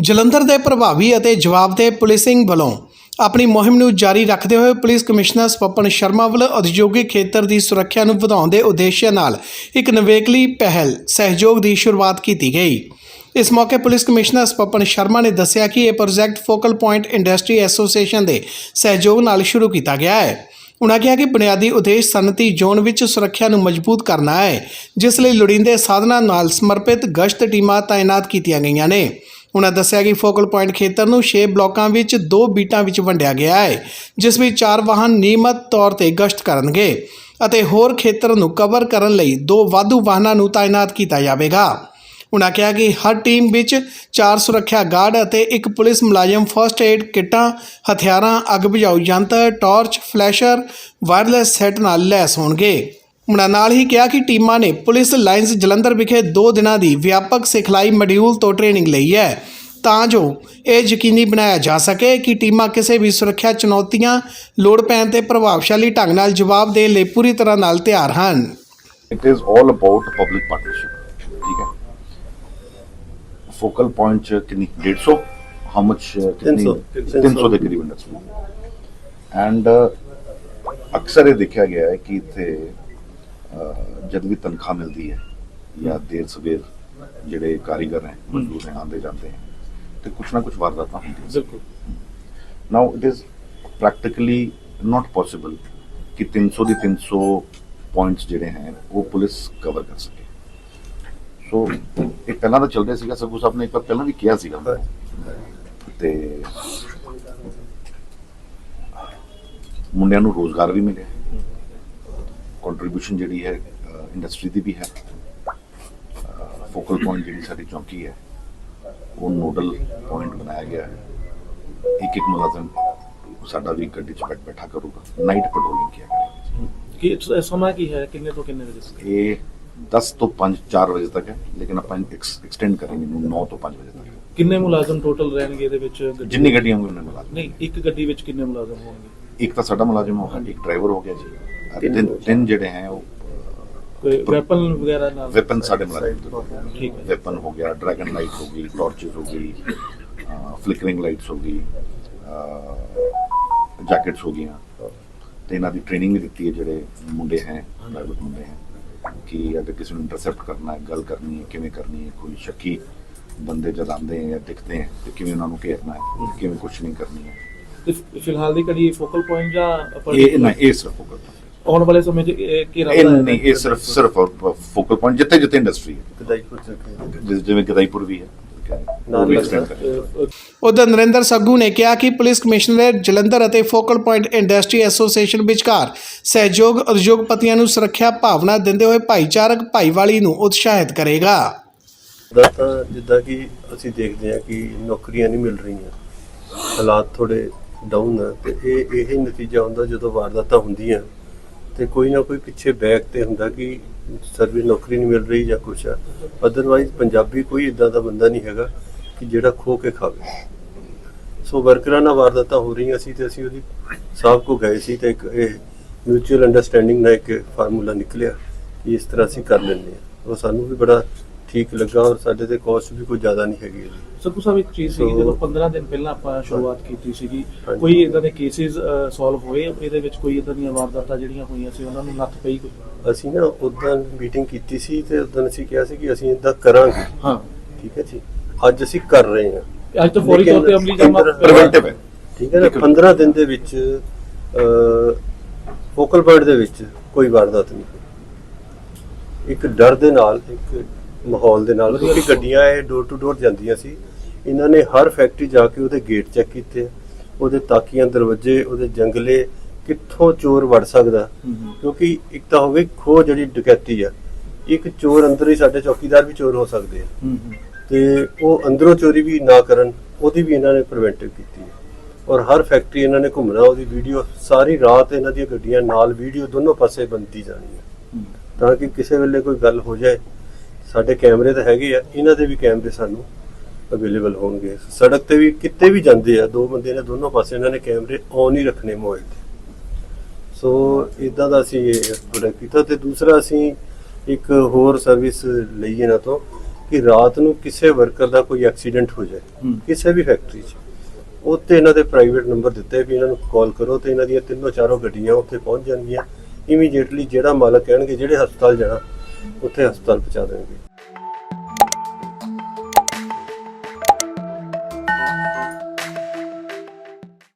ਜਲੰਧਰ ਦੇ ਪ੍ਰਭਾਵੀ ਅਤੇ ਜਵਾਬਦੇਹ ਪੁਲਿਸਿੰਗ ਵੱਲੋਂ ਆਪਣੀ ਮੁਹਿੰਮ ਨੂੰ ਜਾਰੀ ਰੱਖਦੇ ਹੋਏ ਪੁਲਿਸ ਕਮਿਸ਼ਨਰ ਸਵਪਨ ਸ਼ਰਮਾ ਵੱਲੋਂ ਉਦਯੋਗਿਕ ਖੇਤਰ ਦੀ ਸੁਰੱਖਿਆ ਨੂੰ ਵਧਾਉਣ ਦੇ ਉਦੇਸ਼ ਨਾਲ ਇੱਕ ਨਵੇਕਲੀ ਪਹਿਲ ਸਹਿਯੋਗ ਦੀ ਸ਼ੁਰੂਆਤ ਕੀਤੀ ਗਈ। ਇਸ ਮੌਕੇ ਪੁਲਿਸ ਕਮਿਸ਼ਨਰ ਸਵਪਨ ਸ਼ਰਮਾ ਨੇ ਦੱਸਿਆ ਕਿ ਇਹ project focal point industry association ਦੇ ਸਹਿਯੋਗ ਨਾਲ ਸ਼ੁਰੂ ਕੀਤਾ ਗਿਆ ਹੈ। ਉਨ੍ਹਾਂ ਕਿਹਾ ਕਿ ਬੁਨਿਆਦੀ ਉਦੇਸ਼ ਸਨਅਤੀ ਜ਼ੋਨ ਵਿੱਚ ਸੁਰੱਖਿਆ ਨੂੰ ਮਜ਼ਬੂਤ ਕਰਨਾ ਹੈ, ਜਿਸ ਲਈ ਲੋੜੀਂਦੇ ਸਾਧਨਾਂ ਨਾਲ ਸਮਰਪਿਤ ਗਸ਼ਤ ਟੀਮਾਂ ਤਾਇਨਾਤ ਕੀਤੀਆਂ ਗਈਆਂ ਨੇ। ਉਹਨਾਂ ਦੱਸਿਆ ਕਿ ਫੋਕਲ ਪੁਆਇੰਟ ਖੇਤਰ ਨੂੰ 6 ਬਲਾਕਾਂ ਵਿੱਚ ਦੋ ਬੀਟਾਂ ਵਿੱਚ ਵੰਡਿਆ ਗਿਆ ਹੈ, ਜਿਸ ਵਿੱਚ ਚਾਰ ਵਾਹਨ ਨਿਯਮਤ ਤੌਰ ਤੇ ਗਸ਼ਤ ਕਰਨਗੇ ਅਤੇ ਹੋਰ ਖੇਤਰ ਨੂੰ ਕਵਰ ਕਰਨ ਲਈ ਦੋ ਵਾਧੂ ਵਾਹਨਾਂ ਨੂੰ ਤਾਇਨਾਤ ਕੀਤਾ ਜਾਵੇਗਾ। ਉਨ੍ਹਾਂ ਕਿਹਾ ਕਿ ਹਰ ਟੀਮ ਵਿੱਚ ਚਾਰ ਸੁਰੱਖਿਆ ਗਾਰਡ ਅਤੇ ਇੱਕ ਪੁਲਿਸ ਮੁਲਾਜ਼ਮ ਫਰਸਟ ਏਡ ਕਿੱਟਾਂ, ਹਥਿਆਰਾਂ, ਅੱਗ ਬੁਝਾਊ ਯੰਤਰ, ਟਾਰਚ, ਫਲੈਸ਼ਰ, ਵਾਇਰਲੈਸ ਸੈੱਟ ਨਾਲ ਲੈਸ ਹੋਣਗੇ। ਉਮੜਾ ਨਾਲ ਹੀ ਕਿਹਾ ਕਿ ਟੀਮਾਂ ਨੇ ਪੁਲਿਸ ਲਾਈਨਸ ਜਲੰਧਰ ਵਿਖੇ 2 ਦਿਨਾਂ ਦੀ ਵਿਆਪਕ ਸਿਖਲਾਈ ਮੋਡਿਊਲ ਤੋਂ ਟ੍ਰੇਨਿੰਗ ਲਈ ਹੈ। ਤਾਂ ਜੋ ਇਹ ਯਕੀਨੀ ਬਣਾਇਆ ਜਾ ਸਕੇ ਕਿ ਟੀਮਾਂ ਕਿਸੇ ਵੀ ਸੁਰੱਖਿਆ ਚੁਣੌਤੀਆਂ ਲੋੜ ਪੈਣ ਤੇ ਪ੍ਰਭਾਵਸ਼ਾਲੀ ਢੰਗ ਨਾਲ ਜਵਾਬ ਦੇਣ ਲਈ ਪੂਰੀ ਤਰ੍ਹਾਂ ਨਾਲ ਤਿਆਰ ਹਨ। It is all about public partnership ਠੀਕ ਹੈ। ਫੋਕਲ ਪੁਆਇੰਟ ਚ ਕਿੰਨੀ? 150 ਹਾਊ ਮਚ ਕਿੰਨੀ? 300 ਦੇ ਕਰੀਬ ਇੰਡਸਟਰੀ ਐਂਡ ਅਕਸਰ ਇਹ ਦੇਖਿਆ ਗਿਆ ਹੈ ਕਿ ਇੱਥੇ ਜਦ ਵੀ ਤਨਖਾਹ ਮਿਲਦੀ ਹੈ ਜਾਂ ਦੇਰ ਸਵੇਰ ਜਿਹੜੇ ਕਾਰੀਗਰ ਹੈ ਮਜ਼ਦੂਰ ਹੈ ਆਉਂਦੇ ਜਾਂਦੇ ਹੈ ਤੇ ਕੁਛ ਨਾ ਕੁਛ ਵਾਰਦਾਤਾਂ ਹੁੰਦੀਆਂ ਬਿਲਕੁਲ। Now it is practically not possible ਕਿ 300 ਦੀ 300 ਪੁਆਇੰਟਸ ਜਿਹੜੇ ਹੈ ਉਹ ਪੁਲਿਸ ਕਵਰ ਕਰ ਸਕੇ। ਸੋ ਇਹ ਪਹਿਲਾਂ ਤਾਂ ਚੱਲ ਰਿਹਾ ਸੀਗਾ ਸਗੂ ਸਾਹਿਬ ਨੇ ਇੱਕ ਵਾਰ ਪਹਿਲਾਂ ਵੀ ਕਿਹਾ ਸੀਗਾ। ਤੇ ਮੁੰਡਿਆਂ ਨੂੰ ਰੋਜ਼ਗਾਰ ਵੀ ਮਿਲਿਆ। ਕੰਟਰੀਬਿਊਸ਼ਨ ਜਿਹੜੀ ਹੈ ਇੰਡਸਟਰੀ ਦੀ ਵੀ ਹੈ। ਫੋਕਲ ਪੁਆਇੰਟ ਜਿਹੜੀ ਸਾਡੀ ਚੌਂਕੀ ਹੈ ਉਹ ਨੋਡਲ ਪੁਆਇੰਟ ਬਣਾਇਆ ਗਿਆ ਹੈ। ਇੱਕ ਇੱਕ ਮੁਲਾਜ਼ਮ ਸਾਡਾ ਵੀ ਗੱਡੀ 'ਚ ਬੈਠ ਬੈਠਾ ਕਰੂਗਾ। ਨਾਈਟ ਪੈਟਰੋਲਿੰਗ ਕਿਆ ਕਰੇਗਾ ਕੀ ਇਹ ਸਮਾਂ ਕੀ ਹੈ? ਕਿੰਨੇ ਤੋਂ ਕਿੰਨੇ ਵਜੇ ਤੱਕ? ਇਹ 10 ਤੋਂ 5 4 ਵਜੇ ਤੱਕ ਹੈ ਲੇਕਿਨ ਆਪਾਂ ਐਕਸਟੈਂਡ ਕਰਾਂਗੇ ਇਹਨੂੰ 9 ਤੋਂ 5 ਵਜੇ ਤੱਕ। ਕਿੰਨੇ ਮੁਲਾਜ਼ਮ ਟੋਟਲ ਰਹਿਣਗੇ ਇਹਦੇ ਵਿੱਚ ਜਿੰਨੀ ਗੱਡੀਆਂ ਹੋਣਗੀਆਂ ਨਹੀਂ ਇੱਕ ਗੱਡੀ ਵਿੱਚ ਕਿੰਨੇ ਮੁਲਾਜ਼ਮ ਹੋਣਗੇ? ਇੱਕ ਤਾਂ ਸਾਡਾ ਮੁਲਾਜ਼ਮ ਹੋ ਗਿਆ ਇੱਕ ਡਰਾਈਵਰ ਹੋ ਗਿਆ ਜੀ। ਤਿੰਨ ਤਿੰਨ ਜਿਹੜੇ ਹੈ ਉਹ ਵੈਪਨ ਵਗੈਰਾ ਨਾਲ? ਵੈਪਨ ਸਾਡੇ ਮੁਲਾਜ਼ਮ ਠੀਕ ਹੈ। ਵੈਪਨ ਹੋ। ਗਿਆ ਡਰੈਗਨ ਲਾਈਟ ਹੋ ਗਈ ਟਾਰਚਸ ਹੋ ਗਈ ਫਲਿਕਰਿੰਗ ਲਾਈਟਸ ਹੋ ਗਈ ਜੈਕਟਸ ਹੋ ਗਈਆਂ। ਤੇ ਇਹਨਾਂ ਦੀ ਟ੍ਰੇਨਿੰਗ ਵੀ ਦਿੱਤੀ ਹੈ ਜਿਹੜੇ ਮੁੰਡੇ ਹੈ ਪ੍ਰਾਈਵੇਟ ਮੁੰਡੇ ਹੈ ਕਿ ਅਗਰ ਕਿਸੇ ਨੂੰ ਇੰਟਰਸੈਪਟ ਕਰਨਾ ਹੈ ਗੱਲ ਕਰਨੀ ਹੈ ਕਿਵੇਂ ਕਰਨੀ ਹੈ ਕੋਈ ਸ਼ੱਕੀ ਬੰਦੇ ਜਦ ਆਉਂਦੇ ਹੈ ਜਾਂ ਦਿਖਦੇ ਹੈ ਤੇ ਕਿਵੇਂ ਉਹਨਾਂ ਨੂੰ ਘੇਰਨਾ ਹੈ। ਕਿਵੇਂ ਕੁਛ ਨਹੀਂ ਕਰਨੀ ਹੈ। ਤੇ ਫਿ- ਫਿਲਹਾਲ ਦੀ ਕੜੀ ਫੋਕਲ ਪੁਆਇੰਟ ਜਾਂ ਇਹ ਨਾ ਇਹ ਸਿਰਫ ਫੋਕਲ ਪੁਆਇੰਟ ਆਉਣ ਵਾਲੇ ਸਮੇਂ 'ਚ ਇਹ ਕੀ ਇਹ ਨਹੀਂ ਇਹ ਸਿਰਫ ਸਿਰਫ ਫੋਕਲ ਪੁਆਇੰਟ ਜਿੱਥੇ ਜਿੱਥੇ ਇੰਡਸਟਰੀ ਹੈ। ਜਿ- ਜਿਵੇਂ ਗਦਾਈਪੁਰ ਵੀ ਹੈ। ਉਹ ਵੀ extend ਕरें। ਉਧਰ ਨਰਿੰਦਰ ਸੱਗੂ ਨੇ ਕਿਹਾ ਕਿ ਪੁਲਿਸ ਕਮਿਸ਼ਨਰੇਟ ਜਲੰਧਰ ਅਤੇ ਫੋਕਲ ਪੁਆਇੰਟ ਇੰਡਸਟਰੀ ਐਸੋਸੀਏਸ਼ਨ ਵਿਚਕਾਰ ਸਹਿਯੋਗ ਉਦਯੋਗਪਤੀਆਂ ਨੂੰ ਸੁਰੱਖਿਆ ਭਾਵਨਾ ਦਿੰਦੇ ਹੋਏ ਭਾਈਚਾਰਕ ਭਾਈਵਾਲੀ ਨੂੰ ਉਤਸ਼ਾਹਿਤ ਕਰੇਗਾ। ਦਾ ਤਾਂ ਜਿੱਦਾਂ ਕਿ ਅਸੀਂ ਦੇਖਦੇ ਹਾਂ ਕਿ ਨੌਕਰੀਆਂ ਨਹੀਂ ਮਿਲ ਰਹੀਆਂ। ਹਾਲਾਤ ਥੋੜੇ ਡਾਊਨ ਆ, ਤੇ ਇਹ ਇਹ ਹੀ ਨਤੀਜਾ ਹੁੰਦਾ ਜਦੋਂ ਵਾਰਦਾਤਾਂ ਹੁੰਦੀਆਂ। ਤੇ ਕੋਈ ਨਾ ਕੋਈ ਪਿੱਛੇ ਬੈਕ ਤੇ ਹੁੰਦਾ ਕਿ ਸਰਵਿਸ ਨੌਕਰੀ ਨਹੀਂ ਮਿਲ ਰਹੀ ਜਾਂ ਕੁਛ ਆ। ਅਦਰਵਾਈਜ਼ ਪੰਜਾਬੀ ਕੋਈ ਇਦਾਂ ਦਾ ਬੰਦਾ ਨਹੀਂ ਹੈਗਾ ਕਿ ਜਿਹੜਾ ਖੋ ਕੇ ਖਾਵੇ। ਸੋ ਵਰਕਰਾਂ ਨਾਲ ਵਾਰਦਾਤਾਂ ਹੋ ਰਹੀਆਂ ਸੀ ਤੇ ਅਸੀਂ ਉਹਦੀ ਸਾਹਿਬ ਕੋ ਗਏ ਸੀ ਤੇ ਇੱਕ ਇਹ ਮਿਊਚੁਅਲ ਅੰਡਰਸਟੈਂਡਿੰਗ ਨਾਲ ਇੱਕ ਫਾਰਮੂਲਾ ਨਿਕਲਿਆ ਕਿ ਇਸ ਤਰ੍ਹਾਂ ਅਸੀਂ ਕਰ ਲੈਂਦੇ ਹਾਂ। ਉਹ ਸਾਨੂੰ ਵੀ ਬੜਾ ਠੀਕ ਲੱਗਾ ਔਰ ਸਾਡੇ ਤੇ ਕਾਸਟ ਵੀ ਕੋਈ ਜ਼ਿਆਦਾ ਨਹੀਂ ਹੈਗੀ ਇਹਦੀ। ਸਭੂ ਸਾਹਿਬ ਇੱਕ ਚੀਜ਼ ਸੀ ਜਦੋਂ 15 ਦਿਨ ਪਹਿਲਾਂ ਆਪਾਂ ਸ਼ੁਰੂਆਤ ਕੀਤੀ ਸੀਗੀ। ਕੋਈ ਇਦਾਂ ਦੇ ਕੇਸਿਸ ਸੋਲਵ ਹੋਏ? ਇਹਦੇ ਵਿੱਚ ਕੋਈ ਇਦਾਂ ਦੀਆਂ ਵਾਰਦਾਤਾਂ ਜਿਹੜੀਆਂ ਹੋਈਆਂ ਸੀ ਉਹਨਾਂ ਨੂੰ ਨੱਥ ਪਈ ਕੋਈ? ਅਸੀਂ ਨਾ ਉਦੋਂ ਮੀਟਿੰਗ ਕੀਤੀ ਸੀ ਤੇ ਉਦੋਂ ਅਸੀਂ ਕਿਹਾ ਸੀ ਕਿ ਅਸੀਂ ਇਦਾਂ ਕਰਾਂਗੇ। ਹਾਂ। ਠੀਕ ਹੈ ਜੀ? ਅੱਜ ਅਸੀਂ ਕਰ ਰਹੇ ਹਾਂ। ਅੱਜ ਤਾਂ ਫੌਰੀ ਤੌਰ ਤੇ ਅਮਲੀ ਜਾਮਾ ਪ੍ਰੀਵੈਂਟਿਵ ਹੈ। ਠੀਕ ਹੈ ਨਾ? 15 ਦਿਨ ਦੇ ਵਿੱਚ ਫੋਕਲ ਪੁਆਇੰਟ ਦੇ ਵਿੱਚ ਕੋਈ ਵਾਰਦਾਤ ਨਹੀਂ ਇੱਕ ਡਰ ਦੇ ਨਾਲ ਇੱਕ ਮਾਹੌਲ ਦੇ ਨਾਲ ਕਿਉਂਕਿ ਗੱਡੀਆਂ ਇਹ ਡੋਰ ਟੂ ਡੋਰ ਜਾਂਦੀਆਂ ਸੀ। ਇਹਨਾਂ ਨੇ ਹਰ ਫੈਕਟਰੀ ਜਾ ਕੇ ਉਹਦੇ ਗੇਟ ਚੈੱਕ ਕੀਤੇ ਉਹਦੇ ਤਾਕੀਆਂ ਦਰਵਾਜ਼ੇ ਉਹਦੇ ਜੰਗਲੇ ਕਿੱਥੋਂ ਚੋਰ ਵੜ ਸਕਦਾ। ਕਿਉਂਕਿ ਇੱਕ ਤਾਂ ਹੋਵੇ ਖੋ ਜਿਹੜੀ ਡਕੈਤੀ ਆ ਇੱਕ ਚੋਰ ਅੰਦਰ ਹੀ ਸਾਡੇ ਚੌਕੀਦਾਰ ਵੀ ਚੋਰ ਹੋ ਸਕਦੇ ਆ। ਤੇ ਉਹ ਅੰਦਰੋਂ ਚੋਰੀ ਵੀ ਨਾ ਕਰਨ ਉਹਦੀ ਵੀ ਇਹਨਾਂ ਨੇ ਪ੍ਰੀਵੈਂਟਿਵ ਕੀਤੀ ਹੈ ਔਰ ਹਰ ਫੈਕਟਰੀ ਇਹਨਾਂ ਨੇ ਘੁੰਮਣਾ ਉਹਦੀ ਵੀਡੀਓ ਸਾਰੀ ਰਾਤ ਇਹਨਾਂ ਦੀਆਂ ਗੱਡੀਆਂ ਨਾਲ ਵੀਡੀਓ ਦੋਨੋਂ ਪਾਸੇ ਬੰਦੀ ਜਾਣੀ ਹੈ। ਤਾਂ ਕਿ ਕਿਸੇ ਵੇਲੇ ਕੋਈ ਗੱਲ ਹੋ ਜਾਏ ਸਾਡੇ ਕੈਮਰੇ ਤਾਂ ਹੈਗੇ ਆ ਇਹਨਾਂ ਦੇ ਵੀ ਕੈਮਰੇ ਸਾਨੂੰ ਅਵੇਲੇਬਲ ਹੋਣਗੇ। ਸੜਕ ਤੇ ਵੀ ਕਿਤੇ ਵੀ ਜਾਂਦੇ ਆ ਦੋ ਬੰਦੇ ਨੇ ਦੋਨੋਂ ਪਾਸੇ ਇਹਨਾਂ ਨੇ ਕੈਮਰੇ ਔਨ ਹੀ ਰੱਖਣੇ ਮੋਬਾਈਲ ਤੇ। ਸੋ ਇਦਾਂ ਦਾ ਅਸੀਂ ਇਹ ਪ੍ਰੋਡਕਟ ਕੀਤਾ ਤੇ ਦੂਸਰਾ ਅਸੀਂ ਇੱਕ ਹੋਰ ਸਰਵਿਸ ਲਈ ਇਹਨਾਂ ਤੋਂ ਕਿ ਰਾਤ ਨੂੰ ਕਿਸੇ ਵਰਕਰ ਦਾ ਕੋਈ ਐਕਸੀਡੈਂਟ ਹੋ ਜਾਏ। ਕਿਸੇ ਵੀ ਫੈਕਟਰੀ 'ਚ। ਉੱਤੇ ਇਹਨਾਂ ਦੇ ਪ੍ਰਾਈਵੇਟ ਨੰਬਰ ਦਿੱਤੇ ਵੀ ਇਹਨਾਂ ਨੂੰ ਕਾਲ ਕਰੋ ਤੇ ਇਹਨਾਂ ਦੀਆਂ ਤਿੰਨੋਂ ਚਾਰੋਂ ਗੱਡੀਆਂ ਉੱਥੇ ਪਹੁੰਚ ਜਾਣਗੀਆਂ। ਇਮੀਡੀਏਟਲੀ ਜਿਹੜਾ ਮਾਲਕ ਕਹਿਣਗੇ ਜਿਹੜੇ ਹਸਪਤਾਲ ਜਾਣਾ ਉੱਥੇ ਹਸਪਤਾਲ ਪਹੁੰਚਾ ਦੇਣਗੇ।